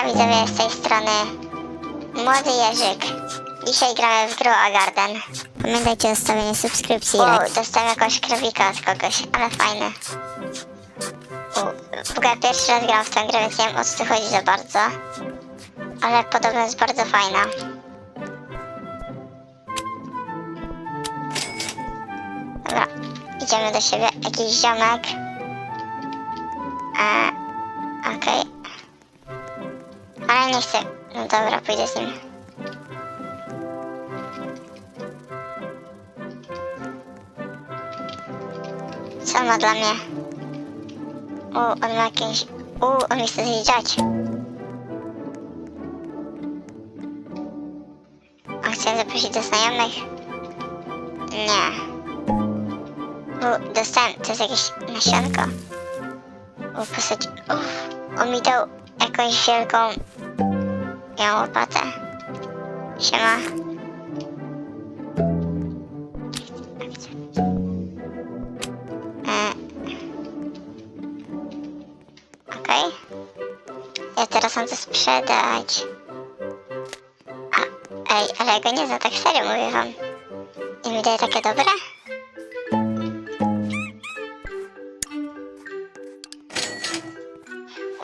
Siemanka widzowie z tej strony Młody Jerzyk. Dzisiaj gramy w Grow a Garden. Pamiętajcie o zostawieniu subskrypcji. Wow, dostałem jakąś krowika od kogoś, ale fajny. U, w ogóle pierwszy raz gram w tę grę, więc nie wiem o co tu chodzi za bardzo. Ale podobno jest bardzo fajna. Dobra, idziemy do siebie. Jakiś ziomek. A, okej. Ale nie chcę. No dobra, pójdę z nim. Co ma dla mnie? U, on ma jakieś... U, on mi chce zjeżdżać. On chce zaprosić do znajomych? Nie. U, dostałem, to jest jakieś nasionko. U, posadzi... Uff, on mi dał jakąś wielką... Miał łopatę. Siema. E. Okej. Ja teraz mam to sprzedać. A, ej, ale ja go nie znam, tak serio mówię wam. I mi daje takie dobre?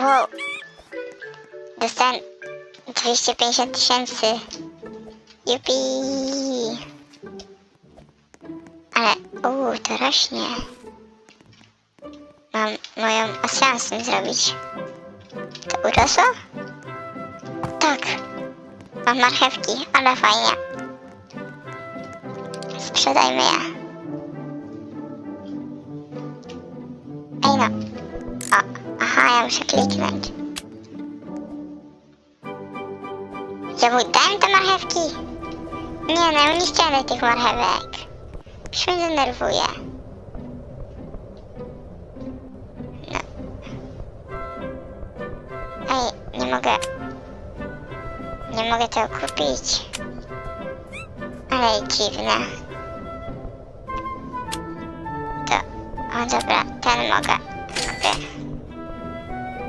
Wow. Dostałem 250 tysięcy. Jupi. Ale, uuu, to rośnie. Mam moją tym zrobić. To urosło? Tak. Mam marchewki, ale fajnie. Sprzedajmy je. Ej no. O, aha, ja muszę kliknąć. Ja mu dałem te marchewki? Nie no, nie chciałem tych marchewek. Już mnie denerwuje. No. Ej, nie mogę... Nie mogę tego kupić. Ale dziwne. To... O dobra, ten mogę. Kupię.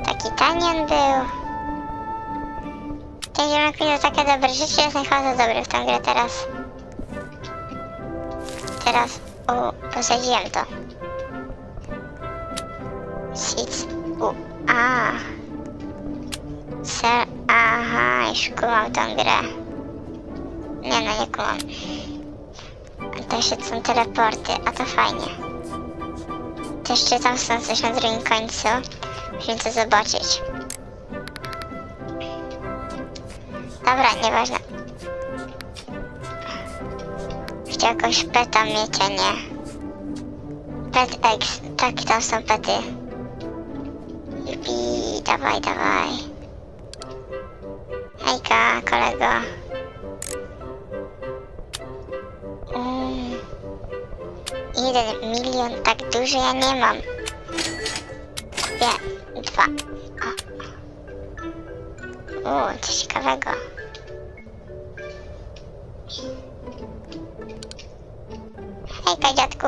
Taki tani on był. Ten ziomek miał takie dobre życie, jestem chyba za dobry w tę grę teraz. Teraz, o, posadziłem to. Seeds, u, a. Se, aha, już kumam tą grę. Nie no, nie kumam. A to jeszcze są teleporty, a to fajnie. To jeszcze tam są coś na drugim końcu. Musimy to zobaczyć. Dobra, nieważne. Chciał jakąś peta mieć, a nie. Pet X, tak, tam są pety. Jupi, dawaj, dawaj. Hejka, kolego. Mm. Jeden milion, tak duży ja nie mam. Kupię dwa. O. O, coś ciekawego. Hejka, dziadku.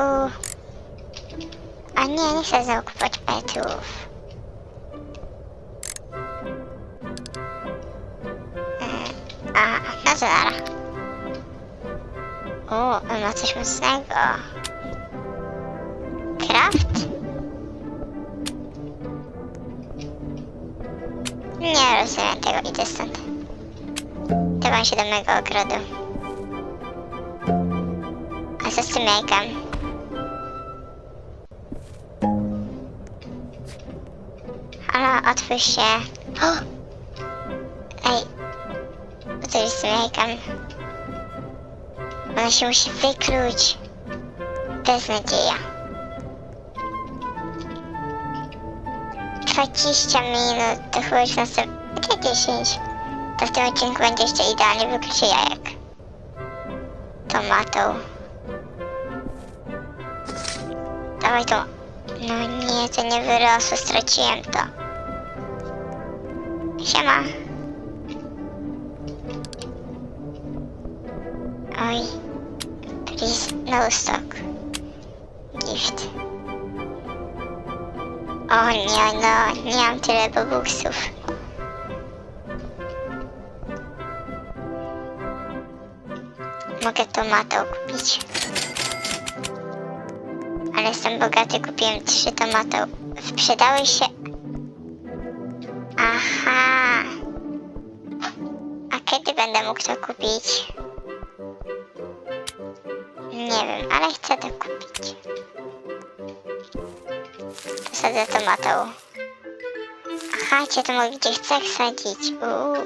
A nie, nie chcę znowu kupować petów. Mm, A, no zara. O, on ma coś mocnego. Kraft? Nie rozumiem tego, idę stąd. Tymam się do mojego ogrodu. Co z tym jajkiem? Halo, otwórz się. O! Ej, co jest z tym jajkiem? Ona się musi wykluć. Beznadzieja. 20 minut, to chyba już następne... Gdzie 10? To w tym odcinku będzie jeszcze idealnie wyklucie jajek. Tomatą. Dawaj to. No nie, to nie wyrosło, straciłem to. Siema. Oj. Please, no stock. Gift. O nie, no, nie mam tyle bobuksów. Mogę tomato kupić. Ale jestem bogaty, kupiłem trzy tomatą. Sprzedały się... Aha. A kiedy będę mógł to kupić? Nie wiem, ale chcę to kupić. Posadzę tomatą. Aha, cię to mogę gdzie chcę sadzić. Uuu.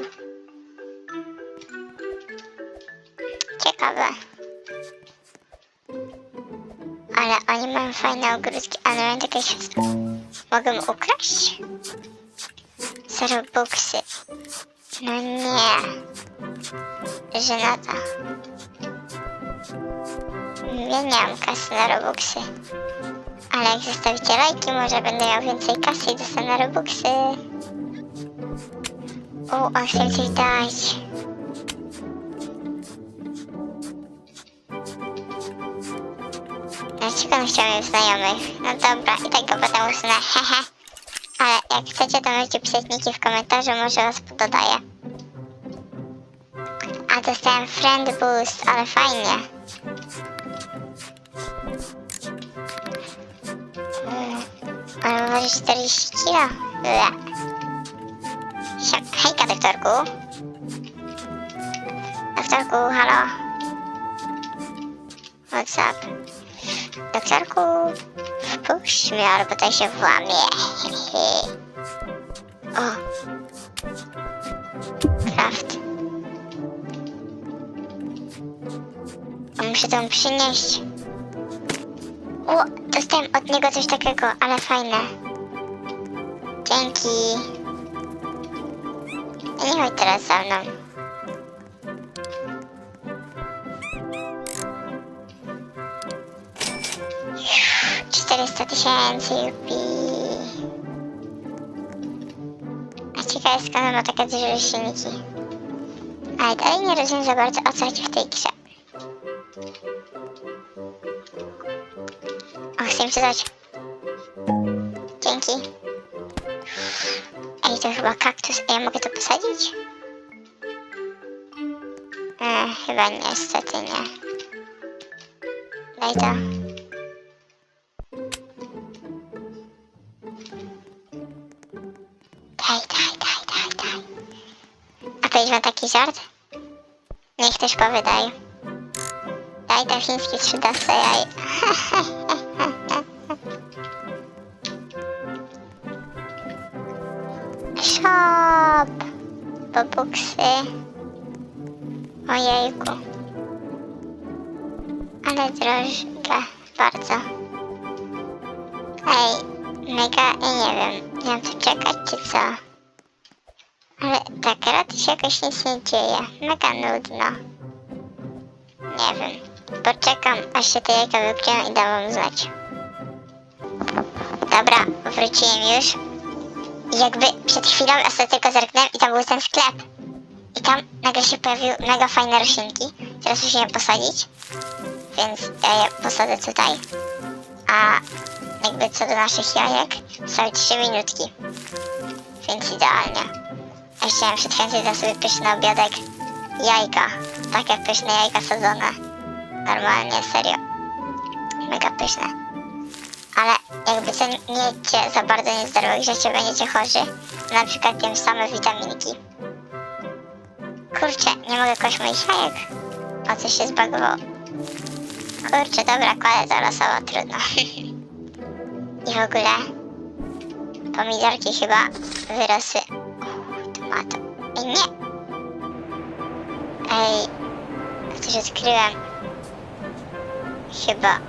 Ciekawe. Oni mają fajne ogródki, ale mają takie światło. Mogę ukraść? Zero buksy. No nie. Żenada. Ja nie mam kasy na Robuxy. Ale jak zostawicie lajki, może będę miał więcej kasy i dostanę Robuxy. O, chce mi coś dać. Chciał mieć znajomych? No dobra, i tak go potem usunę, hehe. Ale jak chcecie, to możecie pisać niki w komentarzu, może was dodaję. A dostałem friend boost, ale fajnie. Mm, Ale waży 40 kilo. Siem- Hejka, doktorku. Doktorku, halo. What's up? Doktorku, wpuść mnie, albo tutaj się włamie. o. Kraft. Muszę to przynieść. O, dostałem od niego coś takiego, ale fajne. Dzięki. Nie chodź teraz za mną. Jupi. A ciekawe skąd ma takie duże silniki. Ale dalej nie rozumiem za bardzo o co chodzi w tej grze. O, chcę mi dać. Dzięki. Ej, to chyba kaktus. Ej, ja mogę to posadzić? E, chyba niestety nie. Daj to. A kiedyś mam taki żart? Niech też powie daj. To chińskie 3D jaj. Shop! Bobuksy. Ojejku. Ale drożdże. Bardzo. Ej, mega, ja nie wiem. Nie mam tu czekać czy co? Ale tak raty się jakoś nic nie dzieje. Mega nudno. Nie wiem. Poczekam, aż się te jajka wyplują i dam wam znać. Dobra, wróciłem już. I jakby przed chwilą ja tylko zerknąłem i tam był ten sklep. I tam nagle się pojawiły mega fajne roślinki. Teraz musimy je posadzić. Więc ja je posadzę tutaj. A jakby co do naszych jajek, są 3 minutki. Więc idealnie. A chciałem przed chwilą dać sobie pyszny obiadek. Jajka. Takie pyszne jajka sadzone. Normalnie, serio. Mega pyszne. Ale jakby co nie jecie za bardzo niezdrowych rzeczy, będziecie chorzy. Na przykład jem same witaminki. Kurczę, nie mogę kość moich jajek. O, coś się zbagowało. Kurczę, dobra, kładę to losowo, trudno. I w ogóle pomidorki chyba wyrosły. Ej, nie! Ej, coś odkryłem. Chyba.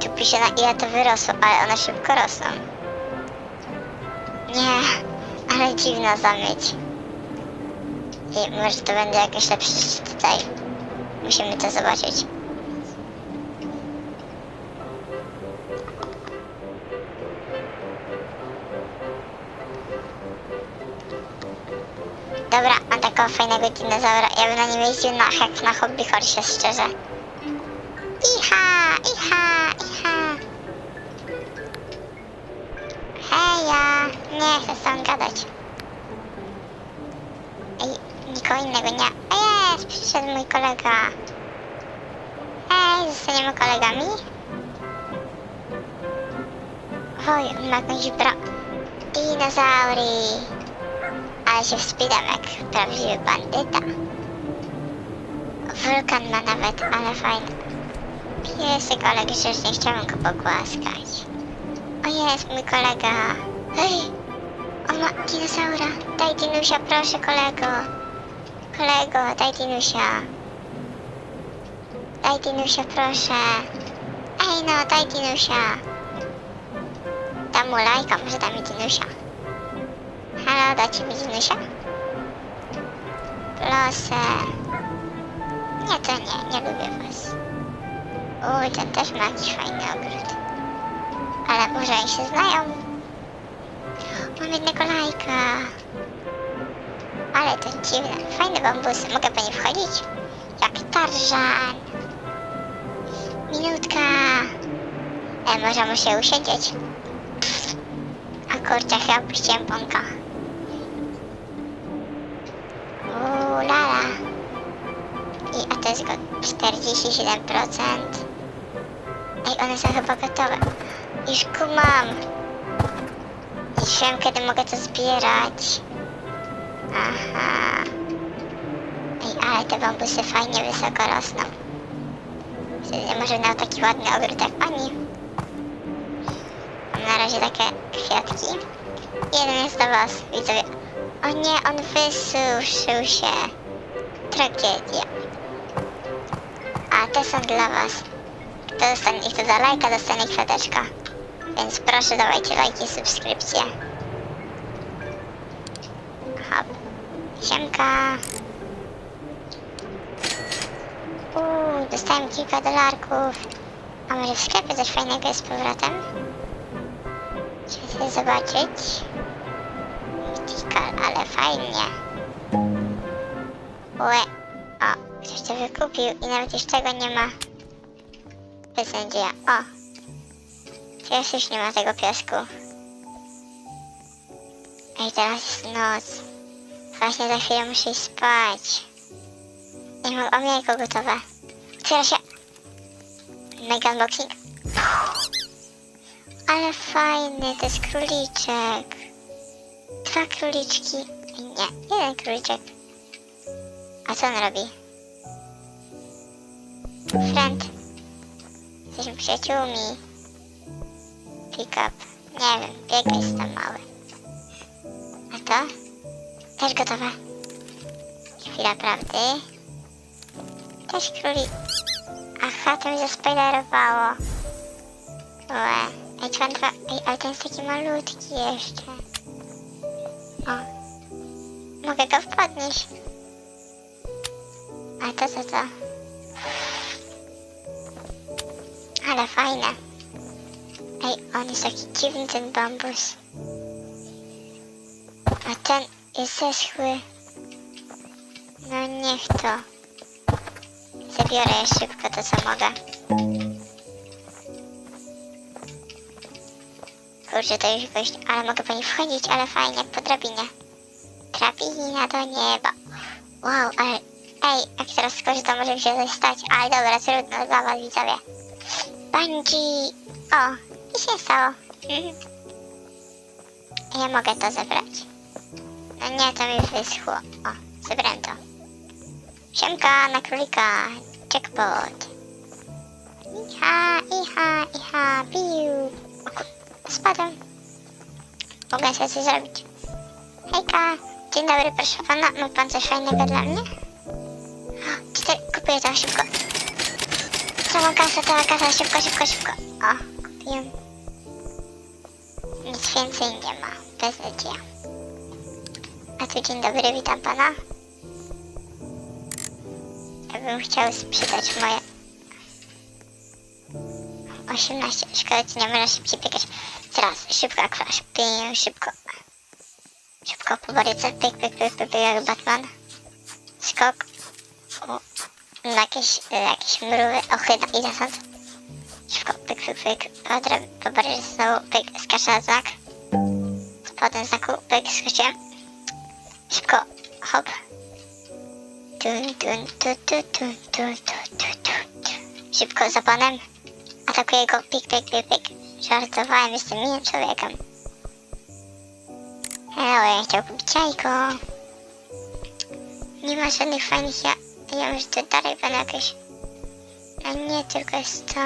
Tu pisze na ile to wyrosło, ale one szybko rosną. Nie, ale dziwna zamieć. I może to będzie jakieś lepsze niż tutaj. Musimy to zobaczyć. Takiego fajnego dinozaura. Ja bym na nim jeździł na hek na hobby horse, szczerze. Iha, iha, iha. Heja, nie chcę z tobą gadać. Ej, nikogo innego nie. A jest, przyszedł mój kolega. Zostaniemy kolegami? Oj, on ma jakąś bro... Dinozaury! Ale się wspinam jak prawdziwy bandyta. Wulkan ma nawet, ale fajny. Piesek, ale grzecznie chciałam go pogłaskać. O jest, mój kolega. Hej! On ma dinozaura. Daj dinusia, proszę, kolego. Kolego, daj dinusia. Daj dinusia, proszę. Ej no, daj dinusia. Dam mu lajka, może da mi dinusia. Halo, dacie mi dinusia? Proszę. Nie, to nie, nie lubię was. Uj, ten też ma jakiś fajny ogród. Ale może oni się znają? Mam jednego lajka. Ale to dziwne. Fajne bambusy. Mogę po nie wchodzić? Jak tarżan. Minutka. E, może muszę usiedzieć. A kurczę, chyba puściłem bąka. To jest go 47%. Ej, one są chyba gotowe. Już kumam. Już wiem, kiedy mogę to zbierać. Aha. Ej, ale te bambusy fajnie wysoko rosną. Wtedy może miał taki ładny ogród jak pani. Mam na razie takie kwiatki. Jeden jest do was, widzowie. O nie, on wysuszył się. Tragedia. Te są dla was. Kto dostanie, kto da lajka, dostanie kwiateczka. Więc proszę dawajcie lajki, subskrypcje. Hop. Siemka. Uuu, dostałem kilka dolarków. A może w sklepie coś fajnego jest z powrotem? Sobie zobaczyć. Mythical, ale fajnie. Łe. Ktoś to wykupił i nawet już tego nie ma. Bezędzieja. O! Teraz już nie ma tego piasku. Ej, teraz jest noc. Właśnie za chwilę muszę iść spać. Nie mam o jajko gotowe. Otwiera się. Mega unboxing. Ale fajny, to jest króliczek. Dwa króliczki. Nie, jeden króliczek. A co on robi? Friend. Jesteśmy przyjaciółmi. Pick up. Nie wiem, bieg jest tam mały. A to? Też gotowe. Chwila prawdy. Też króli... Aha, to mi zaspoilerowało. Łe. Ej, dwa, dwa... Ej, ale ten jest taki malutki jeszcze. O. Mogę go podnieść. A to co to? Ale fajne. Ej, on jest taki dziwny ten bambus. A ten jest zeschły. No niech to. Zabiorę je szybko to co mogę. Kurczę, to już gość, ale mogę po niej wchodzić, ale fajnie, po drabinie. Drabina do nieba. Wow, ale... Ej, jak teraz skoczę, to może mi się coś stać. Ale dobra, trudno, dla was widzowie. Bungee! O, i się stało. Ja mogę to zebrać. No nie, to mi wyschło. O, zebrałem to. Siemka na królika. Jackpot. Iha, iha, iha, biu. Spadłem. Mogę sobie coś zrobić. Hejka. Dzień dobry, proszę pana. Ma pan coś fajnego dla mnie? O, Cztery... Kupuję to szybko. Cała kasa, cała kasa, szybko, szybko, szybko. O, kupiłem. Nic więcej nie ma. Bez nadzieja. A tu dzień dobry, witam pana. Ja bym chciał sprzedać moje... 18, szkoda, nie można szybciej biegać. Teraz, szybko flash, piję szybko. Szybko po baryce, pyk, pyk, pyk, pyk, pyk, jak Batman. Skok. O, jakieś, e, jakieś mrówy, ochyda, idę stąd. Szybko, pyk, pyk, pyk, podrab, po baryce znowu, pyk, skaczę na znak. Potem znaku, pyk, skoczyłem. Szybko, hop. Tu, tu, tu, tu, tu, tu, tu. Szybko za panem. Atakuję go. Pik, pik, pik, pik. Żartowałem, jestem miłym człowiekiem. Hello, ja chciał kupić jajko. Nie ma żadnych fajnych ja... Ja myślę, że dalej będą jakieś... A nie, tylko jest to...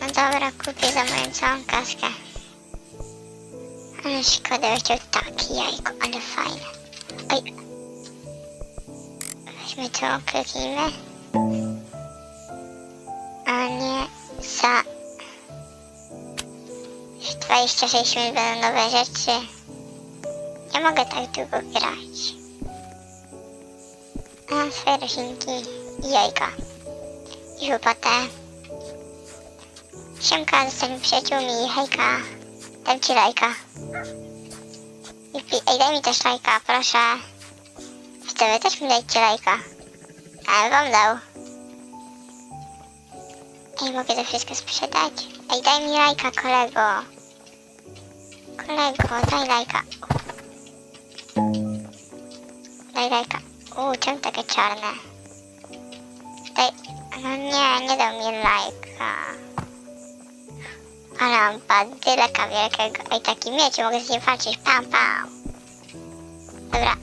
No dobra, kupię za moją całą kaskę. Ale szkoda, chciał takie jajko, ale fajne. Oj. Weźmy to, kliknijmy. A nie, za... już 26 minut będą nowe rzeczy. Nie mogę tak długo grać. Mam swoje roślinki i jajka. I wypłatę. Siemka, zostańmy przyjaciółmi. Hejka. Dam ci lajka. I Ej, daj mi też lajka, proszę. Wy też mi dajcie lajka. Ale wam dał. Ej, mogę to wszystko sprzedać? Ej, daj mi lajka, kolego. Kolego, daj lajka. Daj lajka. Uuu, czemu takie czarne? Daj... No nie, nie dał mi lajka. Ale mam badyleka wielkiego. Ej, taki miecz, mogę z nim walczyć. Pam, pam. Dobra,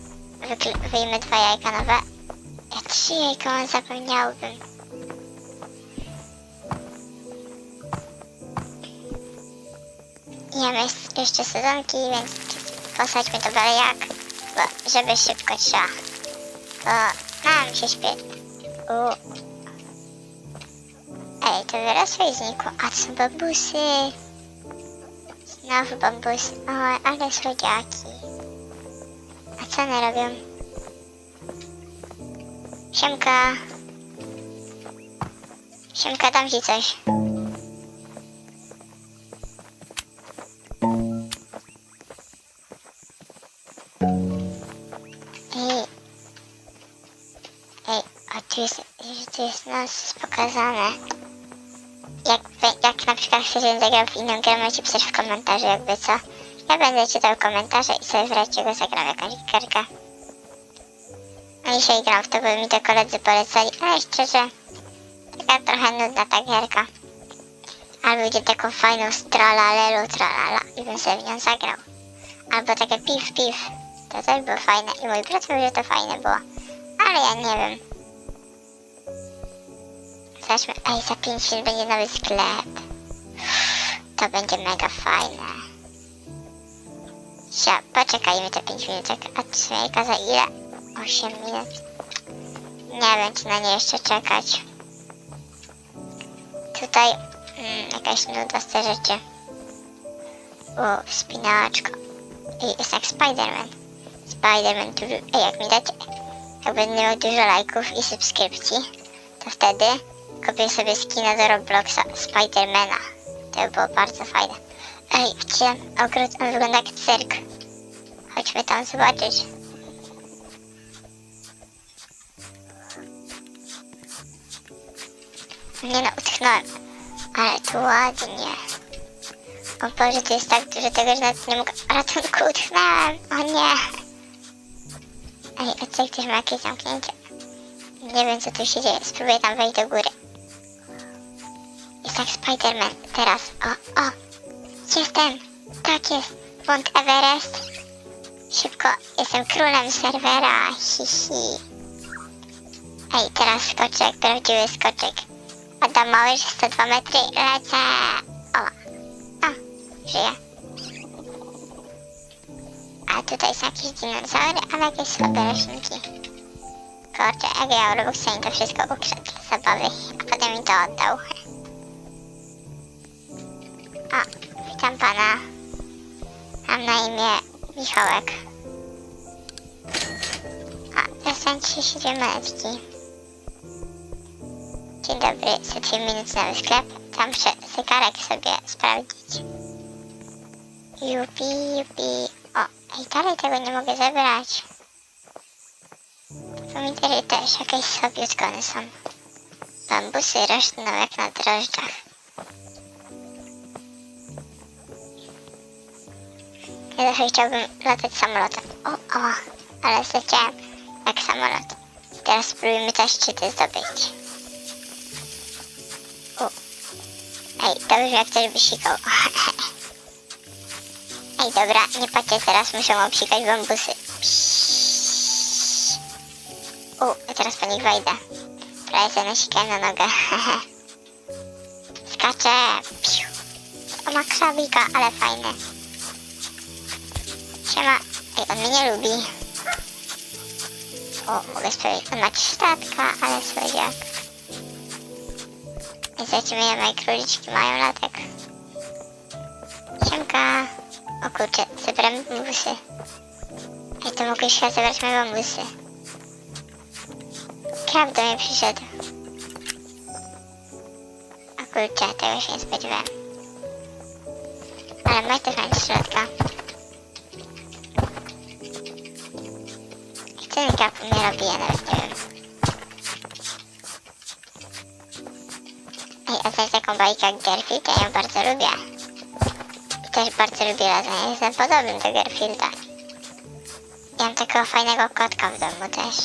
wyjmę dwa jajka nowe. Ja trzy jajka mam, zapomniałbym. Nie mam jeszcze sezonki, więc posadźmy to jak, bo żeby szybko trzeba. Bo nam się śpie... U. Ej, to wyrosło i znikło. A to są bambusy. Znowu bambusy. O, ale słodziaki. A co one robią? Siemka. Siemka, dam ci coś. Nas pokazane. Jak, jak na przykład chcecie zagrał w inną grę, możecie pisać w komentarzu jakby co. Ja będę czytał komentarze i sobie wreszcie go zagram jakąś gierkę. A dzisiaj gram w to, bo mi to koledzy polecali, ale szczerze, taka trochę nudna ta gierka. Albo będzie taką fajną stralalelu tralala i bym sobie w nią zagrał. Albo takie piw piw, to też było fajne i mój brat mówił, że to fajne było. Ale ja nie wiem. Zobaczmy, ej, za 5 minut będzie nowy sklep. To będzie mega fajne. Sia, poczekajmy te 5 minut, a trzymajka za ile? 8 minut. Nie wiem, czy na nie jeszcze czekać. Tutaj mm, jakaś nuda z te rzeczy. O, wspinaczka. I jest jak Spider-Man. Spider-Man, tu... Ej, jak mi dacie... Jak będę miał dużo lajków i subskrypcji, to wtedy kupię sobie skina do Robloxa Spidermana. To by było bardzo fajne. Ej, widzicie, ogród on wygląda jak cyrk. Chodźmy tam zobaczyć. Nie no, utknąłem. Ale tu ładnie. O Boże, tu jest tak dużo tego, że nawet nie mogę... Ratunku, utknąłem! O nie! Ej, a co, ktoś ma jakieś zamknięcie? Nie wiem, co tu się dzieje. Spróbuję tam wejść do góry. Jak Spider-Man. Teraz. O, o! Jestem! Tak jest! Mount Everest. Szybko. Jestem królem serwera. Hi, hi. Ej, teraz skoczek. Prawdziwy skoczek. Adam mały, że 102 metry. Lecę! O! O! Żyję. A tutaj są jakieś dinozaury, ale jakieś słabe roślinki. Kurczę, jak ja Robuxie to wszystko ukradł zabawy, a potem mi to oddał. O, witam pana. Mam na imię Michałek. O, dostałem 32 monetki. Dzień dobry, za 2 minuty nowy sklep. Tam muszę zegarek sobie sprawdzić. Jupi, jupi. O, ej, dalej tego nie mogę zebrać. Pomidory też jakieś słabiutko one są. Bambusy rosną jak na drożdżach. Ja trochę chciałbym latać samolotem. O, o, ale zleciałem jak samolot. Teraz spróbujmy te szczyty zdobyć. U. Ej, to brzmi jak ktoś by sikał. Ej, dobra, nie patrzcie teraz, muszę obsikać bambusy. U, a teraz po nich wejdę. Prawie sobie nasikałem na nogę. Skaczę. Piu. O, ma krabika, ale fajny. Siema. Ej, on mnie nie lubi. O, mogę sprawdzić. On ma trzy ale słodziak. I zobaczymy, moje króliczki mają latek. Siemka. O kurczę, zebrałem bambusy. Ej, to mogę jeszcze zebrać moje bambusy. Krab do mnie przyszedł. O kurczę, tego się nie spodziewałem. Ale masz też fajnie środka. Krab mnie robi, ja nawet nie wiem. Ej, a też taką bajkę jak ja bardzo lubię. I też bardzo lubię lasagne, jestem podobny do Garfielda. Ja mam takiego fajnego kotka w domu też.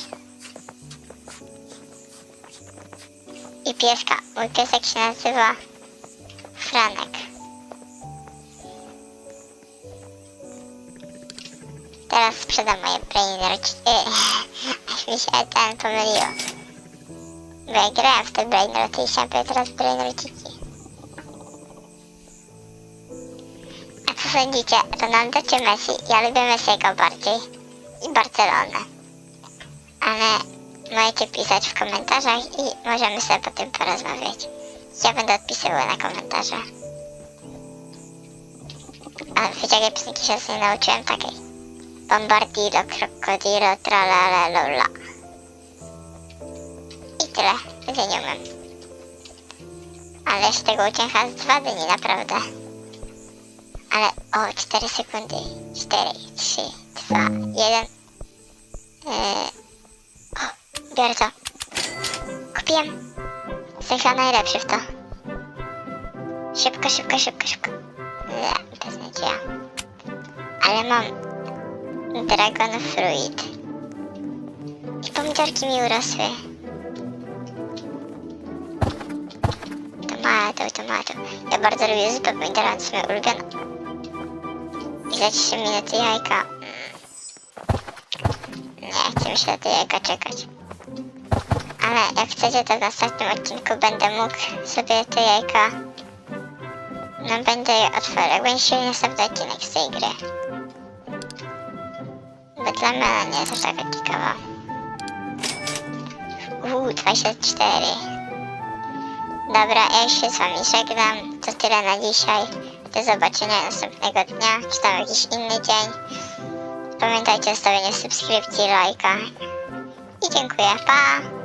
I pieska. Mój piesek się nazywa Franek. Teraz sprzedam moje brainroci... Aż mi się ten pomyliło. Bo ja grałem w te brainroty i chciałem teraz brainrociki. A co sądzicie? Ronaldo czy Messi? Ja lubię Messiego bardziej. I Barcelonę. Ale możecie pisać w komentarzach i możemy sobie po tym porozmawiać. Ja będę odpisywał na komentarze. A wiecie jakiej piosenki się nie nauczyłem? Takiej. Bombardiro, krokodilo, tralala, lola. I tyle. Więcej nie umiem. Tego uciekam chyba z dwa dni, naprawdę. Ale o, 4 sekundy. 4, 3, 2, 1. Yy, o, biorę to. Kupiłem. Jestem chyba najlepszy w to. Szybko, szybko, szybko, szybko. Nie, beznadzieja. Ale mam Dragon Fruit. I pomidorki mi urosły. Tomato, tomato. Ja bardzo lubię zupę pomidorową, to jest ulubiona. I za 3 minuty jajka. Mm. Nie chcę mi się na te jajka czekać. Ale jak chcecie, to w następnym odcinku będę mógł sobie te jajka... No będę je otworzył. Będzie się następny odcinek z tej gry. Bo dla mnie ona nie jest aż taka ciekawa. Uuu, 24. Dobra, ja się z wami żegnam. To tyle na dzisiaj. Do zobaczenia następnego dnia, czy tam jakiś inny dzień. Pamiętajcie o stawieniu subskrypcji, lajka. I dziękuję, pa!